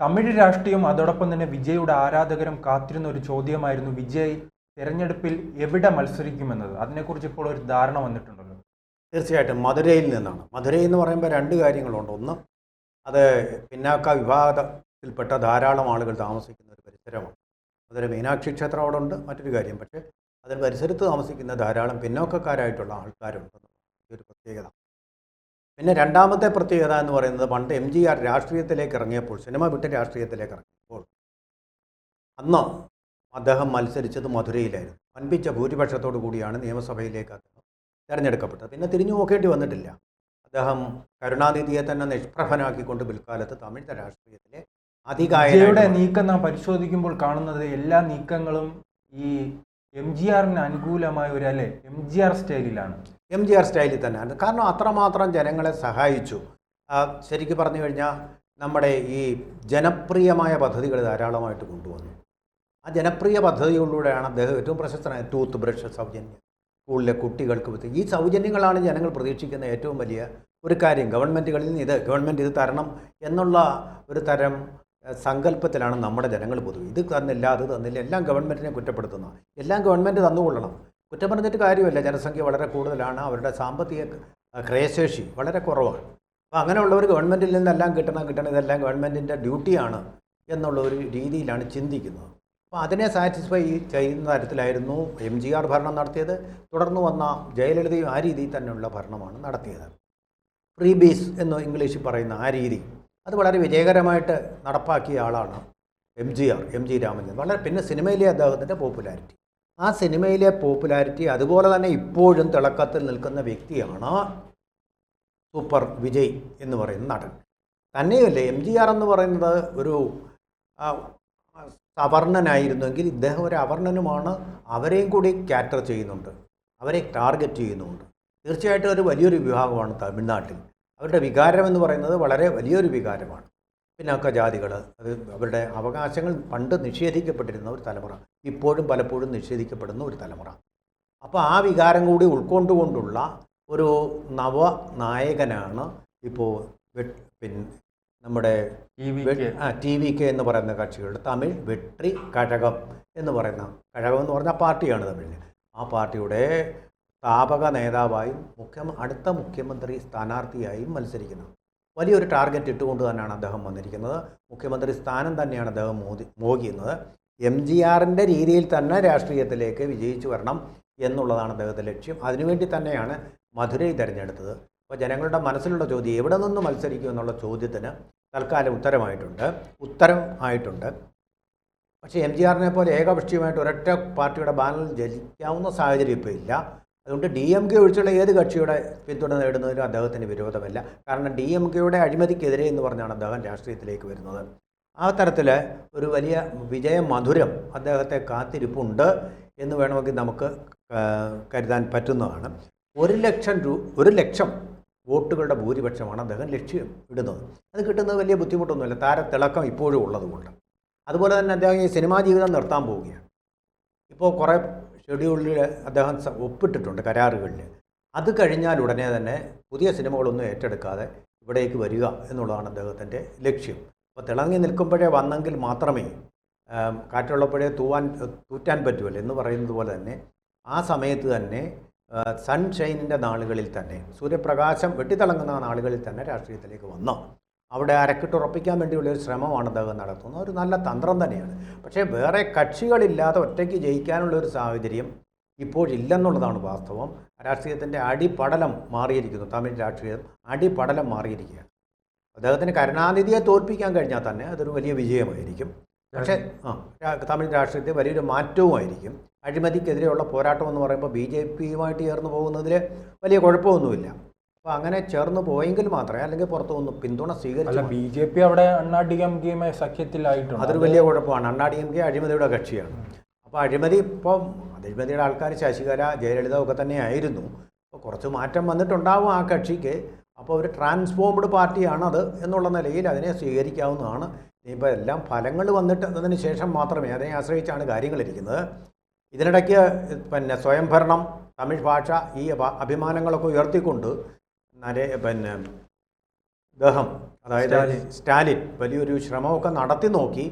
തമിഴ് രാഷ്ട്രീയം അതോടൊപ്പം തന്നെ വിജയുടെ ആരാധകരും കാത്തിരുന്ന ഒരു ചോദ്യമായിരുന്നു വിജയ് തെരഞ്ഞെടുപ്പിൽ എവിടെ മത്സരിക്കുമെന്നത്? അതിനെക്കുറിച്ച് ഇപ്പോൾ ഒരു ധാരണ വന്നിട്ടുണ്ടല്ലോ. തീർച്ചയായിട്ടും മധുരയിൽ നിന്നാണ്. മധുരയിൽ എന്ന് പറയുമ്പോൾ രണ്ട് കാര്യങ്ങളുണ്ട്. ഒന്ന് അത് പിന്നാക്ക വിഭാഗത്തിൽപ്പെട്ട ധാരാളം ആളുകൾ താമസിക്കുന്ന ഒരു പരിസരമാണ്. മധുര മീനാക്ഷി ക്ഷേത്രം അവിടെ ഉണ്ട്. മറ്റൊരു കാര്യം പക്ഷേ അതിന് പരിസരത്ത് താമസിക്കുന്ന ധാരാളം പിന്നോക്കക്കാരായിട്ടുള്ള ആൾക്കാരുണ്ടെന്ന് ഒരു പ്രത്യേകത. പിന്നെ രണ്ടാമത്തെ പ്രത്യേകത എന്ന് പറയുന്നത് പണ്ട് എം ജി ആർ രാഷ്ട്രീയത്തിലേക്ക് ഇറങ്ങിയപ്പോൾ സിനിമ വിട്ട് രാഷ്ട്രീയത്തിലേക്ക് ഇറങ്ങിയപ്പോൾ അന്ന് അദ്ദേഹം മത്സരിച്ചത് മധുരയിലായിരുന്നു. വൻപിച്ച ഭൂരിപക്ഷത്തോടു കൂടിയാണ് നിയമസഭയിലേക്ക് അദ്ദേഹം തിരഞ്ഞെടുക്കപ്പെട്ടത്. പിന്നെ തിരിഞ്ഞു നോക്കേണ്ടി വന്നിട്ടില്ല. അദ്ദേഹം കരുണാനിധിയെ തന്നെ നിഷ്പ്രഭനാക്കിക്കൊണ്ട് പിൽക്കാലത്ത് തമിഴ് രാഷ്ട്രീയത്തിലെ അധികാരിയുടെ നീക്കം നാം പരിശോധിക്കുമ്പോൾ കാണുന്നത് എല്ലാ നീക്കങ്ങളും ഈ എം ജി ആറിന് അനുകൂലമായ ഒരു അല്ലെ എം ജി ആർ സ്റ്റൈലിലാണ്. എം ജി ആർ സ്റ്റൈലിൽ തന്നെയാണ് കാരണം അത്രമാത്രം ജനങ്ങളെ സഹായിച്ചു. ശരിക്കും പറഞ്ഞു കഴിഞ്ഞാൽ നമ്മുടെ ഈ ജനപ്രിയമായ പദ്ധതികൾ ധാരാളമായിട്ട് കൊണ്ടുവന്നു. ആ ജനപ്രിയ പദ്ധതികളിലൂടെയാണ് അദ്ദേഹം ഏറ്റവും പ്രശസ്തനായ ടൂത്ത് ബ്രഷ് സൗജന്യം. സ്കൂളിലെ കുട്ടികൾക്ക് ഈ സൗജന്യങ്ങളാണ് ജനങ്ങൾ പ്രതീക്ഷിക്കുന്ന ഏറ്റവും വലിയ ഒരു കാര്യം. ഗവൺമെന്റുകളിൽ നിന്ന് ഇത് ഗവൺമെന്റ് ഇത് തരണം എന്നുള്ള ഒരു തരം സങ്കല്പത്തിലാണ് നമ്മുടെ ജനങ്ങൾ പൊതുവെ. ഇത് തന്നില്ല അത് തന്നില്ല എല്ലാം ഗവൺമെന്റിനെ കുറ്റപ്പെടുത്തുന്ന. എല്ലാം ഗവൺമെന്റ് തന്നുകൊള്ളണം. കുറ്റം പറഞ്ഞിട്ട് കാര്യമല്ല. ജനസംഖ്യ വളരെ കൂടുതലാണ്. അവരുടെ സാമ്പത്തിക ക്രയശേഷി വളരെ കുറവാണ്. അപ്പോൾ അങ്ങനെയുള്ളവർ ഗവൺമെന്റിൽ നിന്നെല്ലാം കിട്ടണം കിട്ടണം ഇതെല്ലാം ഗവൺമെന്റിന്റെ ഡ്യൂട്ടിയാണ് എന്നുള്ള ഒരു രീതിയിലാണ് ചിന്തിക്കുന്നത്. അപ്പോൾ അതിനെ സാറ്റിസ്ഫൈ ചെയ്യുന്ന തരത്തിലായിരുന്നു എം ജി ആർ ഭരണം നടത്തിയത്. തുടർന്ന് വന്ന ജയലളിതയും ആ രീതിയിൽ തന്നെയുള്ള ഭരണമാണ് നടത്തിയത്. ഫ്രീ ബീസ് എന്ന് ഇംഗ്ലീഷിൽ പറയുന്ന ആ രീതി. അത് വളരെ വിജയകരമായിട്ട് നടപ്പാക്കിയ ആളാണ് M G R M G Ramachandran. വളരെ പിന്നെ സിനിമയിലെ അദ്ദേഹത്തിന്റെ പോപ്പുലാരിറ്റി. ആ സിനിമയിലെ പോപ്പുലാരിറ്റി അതുപോലെ തന്നെ ഇപ്പോഴും തിളക്കത്തിൽ നിൽക്കുന്ന വ്യക്തിയാണ് സൂപ്പർ വിജയ് എന്ന് പറയുന്ന നടൻ. തന്നെയല്ലേ എം ജി ആർ എന്ന് പറയുന്നത് ഒരു സവർണനായിരുന്നെങ്കിൽ ഇദ്ദേഹം ഒരു അവർണനുമാണ് അവരെയും കൂടി കാറ്റർ ചെയ്യുന്നുണ്ട്. അവരെ ടാർഗറ്റ് ചെയ്യുന്നുണ്ട്. തീർച്ചയായിട്ടും ഒരു വലിയൊരു വിഭാഗമാണ് തമിഴ്നാട്ടിൽ. അവരുടെ വികാരം എന്ന് പറയുന്നത് വളരെ വലിയൊരു വികാരമാണ്. പിന്നാക്ക ജാതികൾ അത് അവരുടെ അവകാശങ്ങൾ പണ്ട് നിഷേധിക്കപ്പെട്ടിരുന്ന ഒരു തലമുറ ഇപ്പോഴും പലപ്പോഴും നിഷേധിക്കപ്പെടുന്ന ഒരു തലമുറ. അപ്പോൾ ആ വികാരം കൂടി ഉൾക്കൊണ്ടുകൊണ്ടുള്ള ഒരു നവ നായകനാണ് ഇപ്പോൾ പിന്നെ നമ്മുടെ ടി വി ആ ടി വി കെ എന്ന് പറയുന്ന കക്ഷികളുടെ തമിഴ് വെട്രി കഴകം എന്ന് പറയുന്ന കഴകം എന്ന് പറഞ്ഞ പാർട്ടിയാണ് തമിഴിൽ ആ പാർട്ടിയുടെ സ്ഥാപക നേതാവായും മുഖ്യ അടുത്ത മുഖ്യമന്ത്രി സ്ഥാനാർത്ഥിയായും മത്സരിക്കുന്നത് വലിയൊരു ടാർഗറ്റ് ഇട്ടുകൊണ്ട് തന്നെയാണ് അദ്ദേഹം വന്നിരിക്കുന്നത്. മുഖ്യമന്ത്രി സ്ഥാനം തന്നെയാണ് അദ്ദേഹം മോദി മോഹിക്കുന്നത്. എം ജി ആറിന്റെ രീതിയിൽ തന്നെ രാഷ്ട്രീയത്തിലേക്ക് വിജയിച്ചു വരണം എന്നുള്ളതാണ് അദ്ദേഹത്തിന്റെ ലക്ഷ്യം. അതിനുവേണ്ടി തന്നെയാണ് മധുരൈ തിരഞ്ഞെടുത്തത്. അപ്പോൾ ജനങ്ങളുടെ മനസ്സിലുള്ള ചോദ്യം എവിടെ നിന്ന് മത്സരിക്കും എന്നുള്ള ചോദ്യത്തിന് തൽക്കാലം ഉത്തരമായിട്ടുണ്ട്. ഉത്തരം ആയിട്ടുണ്ട്. പക്ഷേ എം ജി ആറിനെ പോലെ ഏകപക്ഷീയമായിട്ട് ഒരൊറ്റ പാർട്ടിയുടെ ബാനറിൽ ജയിക്കാവുന്ന സാഹചര്യം ഇപ്പോൾ ഇല്ല. അതുകൊണ്ട് ഡി എം കെ ഒഴിച്ചുള്ള ഏത് കക്ഷിയുടെ പിന്തുണ നേടുന്നതിനും അദ്ദേഹത്തിന് വിരോധമല്ല. കാരണം ഡി എം കെയുടെ അഴിമതിക്കെതിരെ എന്ന് പറഞ്ഞാണ് അദ്ദേഹം രാഷ്ട്രീയത്തിലേക്ക് വരുന്നത്. ആ തരത്തിൽ ഒരു വലിയ വിജയ മധുരം അദ്ദേഹത്തെ കാത്തിരിപ്പുണ്ട് എന്ന് വേണമെങ്കിൽ നമുക്ക് കരുതാൻ പറ്റുന്നതാണ്. ഒരു ലക്ഷം രൂ ഒരു ലക്ഷം വോട്ടുകളുടെ ഭൂരിപക്ഷമാണ് അദ്ദേഹം ലക്ഷ്യം ഇടുന്നത്. അത് കിട്ടുന്നത് വലിയ ബുദ്ധിമുട്ടൊന്നുമില്ല. താരത്തിളക്കം ഇപ്പോഴും ഉള്ളതുകൊണ്ട്. അതുപോലെ തന്നെ അദ്ദേഹം ഈ സിനിമാ ജീവിതം നിർത്താൻ പോവുകയാണ്. ഇപ്പോൾ കുറേ ഷെഡ്യൂളിൽ അദ്ദേഹം ഒപ്പിട്ടിട്ടുണ്ട് കരാറുകളിൽ. അത് കഴിഞ്ഞാൽ ഉടനെ തന്നെ പുതിയ സിനിമകളൊന്നും ഏറ്റെടുക്കാതെ ഇവിടേക്ക് വരിക എന്നുള്ളതാണ് അദ്ദേഹത്തിന്റെ ലക്ഷ്യം. അപ്പോൾ തിളങ്ങി നിൽക്കുമ്പോഴേ വന്നെങ്കിൽ മാത്രമേ കാറ്റുള്ളപ്പോഴേ തൂവാൻ തൂറ്റാൻ പറ്റുമല്ലോ എന്ന് പറയുന്നത് പോലെ തന്നെ ആ സമയത്ത് തന്നെ സൺഷൈനിന്റെ നാളുകളിൽ തന്നെ സൂര്യപ്രകാശം വെട്ടിത്തിളങ്ങുന്ന നാളുകളിൽ തന്നെ രാഷ്ട്രീയത്തിലേക്ക് വന്നു. അവിടെ അരക്കിട്ടുറപ്പിക്കാൻ വേണ്ടിയുള്ള ഒരു ശ്രമമാണ് അദ്ദേഹം നടത്തുന്നത്. ഒരു നല്ല തന്ത്രം തന്നെയാണ്. പക്ഷേ വേറെ കക്ഷികളില്ലാതെ ഒറ്റയ്ക്ക് ജയിക്കാനുള്ള ഒരു സാഹചര്യം ഇപ്പോഴില്ലെന്നുള്ളതാണ് വാസ്തവം. രാഷ്ട്രീയത്തിന്റെ അടിപടലം മാറിയിരിക്കുന്നു. തമിഴ് രാഷ്ട്രീയം അടിപടലം മാറിയിരിക്കുകയാണ്. അദ്ദേഹത്തിന് കരുണാനിധിയെ തോൽപ്പിക്കാൻ കഴിഞ്ഞാൽ തന്നെ അതൊരു വലിയ വിജയമായിരിക്കും. പക്ഷേ ആ തമിഴ് രാഷ്ട്രീയത്തിൽ വലിയൊരു മാറ്റവുമായിരിക്കും. അഴിമതിക്കെതിരെയുള്ള പോരാട്ടം എന്ന് പറയുമ്പോൾ ബി ജെ പിയുമായിട്ട് ചേർന്ന് പോകുന്നതിൽ വലിയ കുഴപ്പമൊന്നുമില്ല. അപ്പോൾ അങ്ങനെ ചേർന്ന് പോയെങ്കിൽ മാത്രമേ അല്ലെങ്കിൽ പുറത്തുനിന്ന് പിന്തുണ സ്വീകരിച്ചു ബി ജെ പി അവിടെ അണ്ണാ ഡി എം കെ സഖ്യത്തിലായിട്ടുണ്ട്. അതൊരു വലിയ കുഴപ്പമാണ്. അണ്ണാ ഡി എം കെ അഴിമതിയുടെ കക്ഷിയാണ്. അപ്പോൾ അഴിമതി ഇപ്പം അഴിമതിയുടെ ആൾക്കാർ ശശികല ജയലളിത ഒക്കെ തന്നെയായിരുന്നു അപ്പോൾ കുറച്ച് മാറ്റം വന്നിട്ടുണ്ടാവും ആ കക്ഷിക്ക്. അപ്പോൾ ഒരു ട്രാൻസ്ഫോംഡ് പാർട്ടിയാണത് എന്നുള്ള നിലയിൽ അതിനെ സ്വീകരിക്കാവുന്നതാണ്. ഇനിയിപ്പോൾ എല്ലാം ഫലങ്ങൾ വന്നിട്ട് അതിന് ശേഷം മാത്രമേ അതിനെ ആശ്രയിച്ചാണ് കാര്യങ്ങളിരിക്കുന്നത്. ഇതിനിടയ്ക്ക് പിന്നെ സ്വയംഭരണം തമിഴ് ഭാഷ ഈ അഭ- അഭിമാനങ്ങളൊക്കെ ഉയർത്തിക്കൊണ്ട് നരേ പിന്നെ ദഹം അതായത് സ്റ്റാലിൻ. വലിയൊരു ശ്രമമൊക്കെ നടത്തി നോക്കി.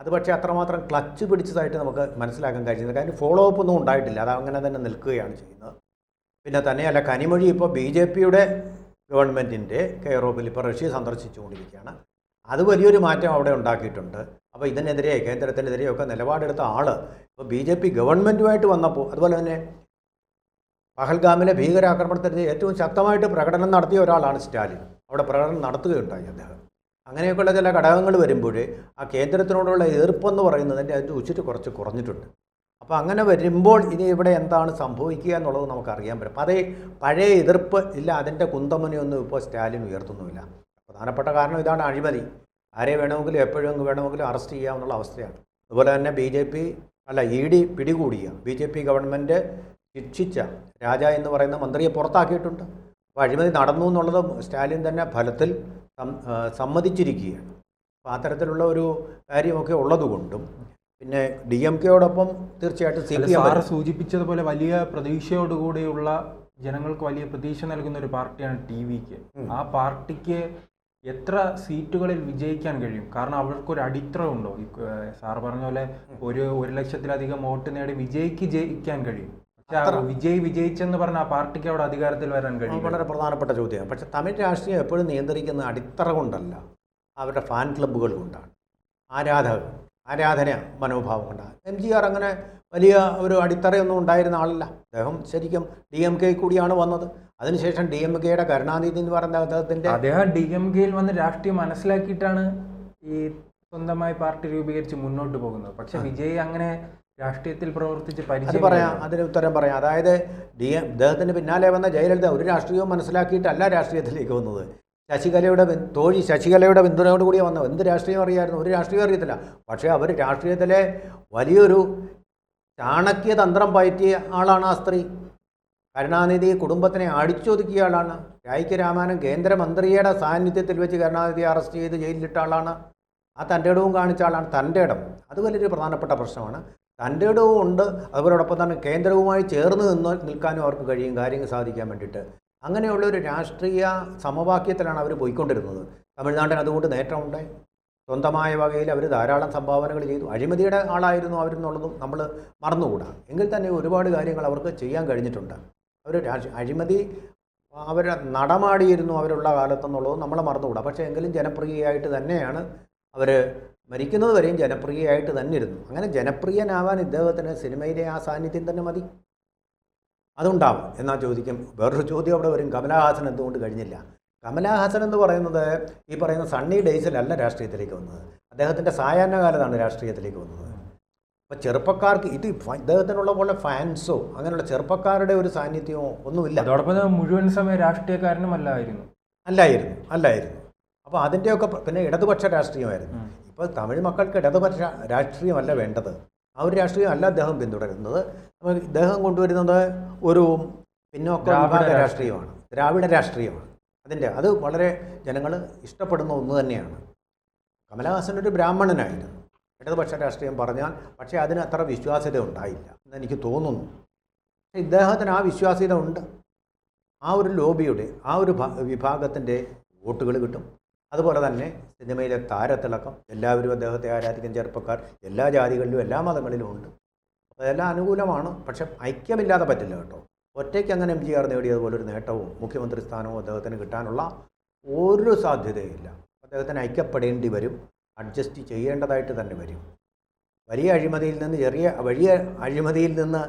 അത് പക്ഷേ അത്രമാത്രം ക്ലച്ച് പിടിച്ചതായിട്ട് നമുക്ക് മനസ്സിലാക്കാൻ കഴിയുന്നില്ല കാര്യം ഫോളോ അപ്പ് ഒന്നും ഉണ്ടായിട്ടില്ല. അത് അങ്ങനെ തന്നെ നിൽക്കുകയാണ് ചെയ്യുന്നത്. പിന്നെ തന്നെയല്ല കനിമൊഴി ഇപ്പോൾ ബി ജെ പിയുടെ ഗവൺമെന്റിന്റെ കെയറോപ്പിൽ ഇപ്പോൾ റഷ്യ സന്ദർശിച്ചുകൊണ്ടിരിക്കുകയാണ്. അത് വലിയൊരു മാറ്റം അവിടെ ഉണ്ടാക്കിയിട്ടുണ്ട്. അപ്പോൾ ഇതിനെതിരെ കേന്ദ്രത്തിനെതിരെയൊക്കെ നിലപാടെടുത്ത ആൾ ഇപ്പോൾ ബി ജെ പി ഗവൺമെന്റുമായിട്ട് വന്നപ്പോൾ അതുപോലെ തന്നെ പഹൽഗാമിലെ ഭീകരാക്രമണത്തിനെതിരെ ഏറ്റവും ശക്തമായിട്ട് പ്രകടനം നടത്തിയ ഒരാളാണ് സ്റ്റാലിൻ. അവിടെ പ്രകടനം നടത്തുകയുണ്ടായി അദ്ദേഹം. അങ്ങനെയൊക്കെയുള്ള ചില ഘടകങ്ങൾ വരുമ്പോൾ ആ കേന്ദ്രത്തിനോടുള്ള എതിർപ്പെന്ന് പറയുന്നതിന്റെ അതിന്റെ ഉച്ചിട്ട് കുറച്ച് കുറഞ്ഞിട്ടുണ്ട്. അപ്പോൾ അങ്ങനെ വരുമ്പോൾ ഇനി ഇവിടെ എന്താണ് സംഭവിക്കുക എന്നുള്ളത് നമുക്കറിയാൻ പറ്റും. അപ്പോൾ അതേ പഴയ എതിർപ്പ് ഇല്ല അതിന്റെ കുന്തമുനിയൊന്നും ഇപ്പോൾ സ്റ്റാലിൻ ഉയർത്തുന്നുമില്ല. പ്രധാനപ്പെട്ട കാരണം ഇതാണ് അഴിമതി. ആരെ വേണമെങ്കിലും എപ്പോഴും വേണമെങ്കിലും അറസ്റ്റ് ചെയ്യാമെന്നുള്ള അവസ്ഥയാണ്. അതുപോലെ തന്നെ ബി ജെ പി അല്ല ഇ ഡി പിടികൂടിയ ബി ജെ പി ഗവൺമെന്റ് ശിക്ഷിച്ച രാജ എന്ന് പറയുന്ന മന്ത്രിയെ പുറത്താക്കിയിട്ടുണ്ട്. അപ്പോൾ അഴിമതി നടന്നു എന്നുള്ളത് സ്റ്റാലിൻ തന്നെ ഫലത്തിൽ സമ്മതിച്ചിരിക്കുകയാണ്. അപ്പോൾ അത്തരത്തിലുള്ള ഒരു കാര്യമൊക്കെ ഉള്ളതുകൊണ്ടും പിന്നെ ഡി എം കെയോടൊപ്പം തീർച്ചയായിട്ടും സി പി എം സൂചിപ്പിച്ചതുപോലെ വലിയ പ്രതീക്ഷയോടുകൂടിയുള്ള ജനങ്ങൾക്ക് വലിയ പ്രതീക്ഷ നൽകുന്ന ഒരു പാർട്ടിയാണ് ടി വിക്ക് ആ പാർട്ടിക്ക് എത്ര സീറ്റുകളിൽ വിജയിക്കാൻ കഴിയും? കാരണം അവർക്കൊരു അടിത്തറ ഉണ്ടോ സാർ പറഞ്ഞ പോലെ ഒരു ഒരു ലക്ഷത്തിലധികം വോട്ട് നേടി വിജയിക്ക് ജയിക്കാൻ കഴിയും. വിജയ് വിജയിച്ചെന്ന് പറഞ്ഞ ആ പാർട്ടിക്ക് അവിടെ അധികാരത്തിൽ വരാൻ കഴിയും വളരെ പ്രധാനപ്പെട്ട ചോദ്യമാണ്. പക്ഷെ തമിഴ് രാഷ്ട്രീയം എപ്പോഴും നിയന്ത്രിക്കുന്ന അടിത്തറ കൊണ്ടല്ല. അവരുടെ ഫാൻ ക്ലബ്ബുകൾ കൊണ്ടാണ്. ആരാധകർ ആരാധന മനോഭാവം കൊണ്ടാണ്. എം ജി ആർ അങ്ങനെ വലിയ ഒരു അടിത്തറയൊന്നും ഉണ്ടായിരുന്ന ആളല്ല. അദ്ദേഹം ശരിക്കും ഡി എം കെ കൂടിയാണ് വന്നത്. അതിനുശേഷം ഡി എം കെയുടെ കരുണാനിധി എന്ന് പറയുന്ന അദ്ദേഹത്തിന്റെ അദ്ദേഹം ഡി എം കെയിൽ വന്ന് രാഷ്ട്രീയം മനസ്സിലാക്കിയിട്ടാണ് ഈ സ്വന്തമായി പാർട്ടി രൂപീകരിച്ച് മുന്നോട്ട് പോകുന്നത്. പക്ഷെ വിജയ് അങ്ങനെ രാഷ്ട്രീയത്തിൽ പ്രവർത്തിച്ച് അത് പരിചയം പറയാം അതിന് ഉത്തരം പറയാം. അതായത് ഡി എം അദ്ദേഹത്തിന് പിന്നാലെ വന്ന ജയലളിത ഒരു രാഷ്ട്രീയവും മനസ്സിലാക്കിയിട്ടല്ല രാഷ്ട്രീയത്തിലേക്ക് വന്നത്. ശശികലയുടെ തോഴി ശശികലയുടെ പിന്തുണയോട് കൂടിയ വന്നത്. എന്ത് രാഷ്ട്രീയം അറിയായിരുന്നു? ഒരു രാഷ്ട്രീയം അറിയത്തില്ല. പക്ഷേ അവർ രാഷ്ട്രീയത്തിലെ വലിയൊരു ചാണക്യ തന്ത്രം പയറ്റിയ ആളാണ് ആ സ്ത്രീ. കരുണാനിധി കുടുംബത്തിനെ അടിച്ചൊതുക്കിയ ആളാണ്. രായിക്ക് രാമാനം കേന്ദ്രമന്ത്രിയുടെ സാന്നിധ്യത്തിൽ വെച്ച് കരുണാനിധി അറസ്റ്റ് ചെയ്ത് ജയിലിലിട്ട ആളാണ്. ആ തന്റെ ഇടവും കാണിച്ച ആളാണ് തന്റെ ഇടം. അത് വലിയൊരു പ്രധാനപ്പെട്ട പ്രശ്നമാണ്. തന്റെ ഇടവും ഉണ്ട്. അതുപോലോടൊപ്പം തന്നെ കേന്ദ്രവുമായി ചേർന്ന് നിന്ന് നിൽക്കാനും അവർക്ക് കഴിയും. കാര്യങ്ങൾ സാധിക്കാൻ വേണ്ടിയിട്ട്. അങ്ങനെയുള്ള ഒരു രാഷ്ട്രീയ സമവാക്യത്തിലാണ് അവർ പോയിക്കൊണ്ടിരുന്നത്. തമിഴ്നാട്ടിന് അതുകൊണ്ട് നേട്ടമുണ്ടായി സ്വന്തമായ വകയിൽ അവർ ധാരാളം സംഭാവനകൾ ചെയ്തു. അഴിമതിയുടെ ആളായിരുന്നു അവരെന്നുള്ളതും നമ്മൾ മറന്നുകൂടാ. എങ്കിൽ തന്നെ ഒരുപാട് കാര്യങ്ങൾ അവർക്ക് ചെയ്യാൻ കഴിഞ്ഞിട്ടുണ്ട്. അവർ അഴിമതി അവർ നടമാടിയിരുന്നു അവരുള്ള കാലത്തെന്നുള്ളതും നമ്മൾ മറന്നുകൂടാ. പക്ഷേ എങ്കിലും ജനപ്രിയയായിട്ട് തന്നെയാണ് അവർ മരിക്കുന്നത് വരെയും ജനപ്രിയയായിട്ട് തന്നെ ഇരുന്നു അങ്ങനെ ജനപ്രിയനാവാൻ ഇദ്ദേഹത്തിന് സിനിമയിലെ ആ സാന്നിധ്യം തന്നെ മതി. അതുണ്ടാവും. എന്നാൽ ചോദിക്കും. വേറൊരു ചോദ്യം അവിടെ വരും. കമലഹാസൻ എന്തുകൊണ്ട് കഴിഞ്ഞില്ല? കമലഹാസൻ എന്ന് പറയുന്നത് ഈ പറയുന്ന സണ്ണി ഡേയ്സിലല്ല രാഷ്ട്രീയത്തിലേക്ക് വന്നത്. അദ്ദേഹത്തിന്റെ സായാഹ്ന കാലത്താണ് രാഷ്ട്രീയത്തിലേക്ക് വന്നത്. അപ്പോൾ ചെറുപ്പക്കാർക്ക് ഇത് ഇദ്ദേഹത്തിനുള്ള പോലെ ഫാൻസോ അങ്ങനെയുള്ള ചെറുപ്പക്കാരുടെ ഒരു സാന്നിധ്യമോ ഒന്നുമില്ല. അതോടൊപ്പം മുഴുവൻ സമയം രാഷ്ട്രീയക്കാരനും അല്ലായിരുന്നു. അല്ലായിരുന്നു. അല്ലായിരുന്നു. അപ്പോൾ അതിന്റെയൊക്കെ പിന്നെ ഇടതുപക്ഷ രാഷ്ട്രീയമായിരുന്നു. ഉം. ഇപ്പോൾ തമിഴ് മക്കൾക്ക് ഇടതുപക്ഷ രാഷ്ട്രീയമല്ല വേണ്ടത്. ആ ഒരു രാഷ്ട്രീയമല്ല അദ്ദേഹം പിന്തുടരുന്നത്. അപ്പോൾ ഇദ്ദേഹം കൊണ്ടുവരുന്നത് ഒരു പിന്നോക്ക വിഭാഗ രാഷ്ട്രീയം. രാഷ്ട്രീയമാണ്. ദ്രാവിഡ രാഷ്ട്രീയമാണ്. അതിന്റെ അത് വളരെ ജനങ്ങൾ ഇഷ്ടപ്പെടുന്ന ഒന്ന് തന്നെയാണ്. കമലഹാസൻ ഒരു ബ്രാഹ്മണനായിരുന്നു. ഇടതുപക്ഷ രാഷ്ട്രീയം പറഞ്ഞാൽ പക്ഷേ അതിന് അത്ര വിശ്വാസ്യത ഉണ്ടായില്ല എന്ന് എനിക്ക് തോന്നുന്നു. പക്ഷേ ഇദ്ദേഹത്തിന് ആ വിശ്വാസ്യത ഉണ്ട്. ആ ഒരു ലോബിയുടെ ആ ഒരു വിഭാഗത്തിന്റെ വോട്ടുകൾ കിട്ടും. അതുപോലെ തന്നെ സിനിമയിലെ താരത്തിളക്കം എല്ലാവരും അദ്ദേഹത്തെ ആരാധിക്കുന്ന ചെറുപ്പക്കാർ എല്ലാ ജാതികളിലും എല്ലാ മതങ്ങളിലും ഉണ്ട്. അപ്പോൾ അതെല്ലാം അനുകൂലമാണ് പക്ഷെ ഐക്യമില്ലാതെ പറ്റില്ല കേട്ടോ. ഒറ്റയ്ക്ക് അങ്ങനെ എം ജി ആർ നേടിയതുപോലെ ഒരു നേട്ടവും മുഖ്യമന്ത്രി സ്ഥാനവും അദ്ദേഹത്തിന് കിട്ടാനുള്ള ഒരു സാധ്യതയില്ല. അദ്ദേഹത്തിന് ഐക്യപ്പെടേണ്ടി വരും അഡ്ജസ്റ്റ് ചെയ്യേണ്ടതായിട്ട് തന്നെ വരും. വലിയ അഴിമതിയിൽ നിന്ന് ചെറിയ വലിയ അഴിമതിയിൽ നിന്ന്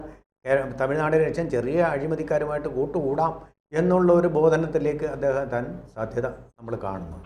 തമിഴ്നാടിനെ രക്ഷം ചെറിയ അഴിമതിക്കാരുമായിട്ട് കൂട്ടുകൂടാം എന്നുള്ള ഒരു ബോധനത്തിലേക്ക് അദ്ദേഹം താൻ സാധ്യത നമ്മൾ കാണുന്നു.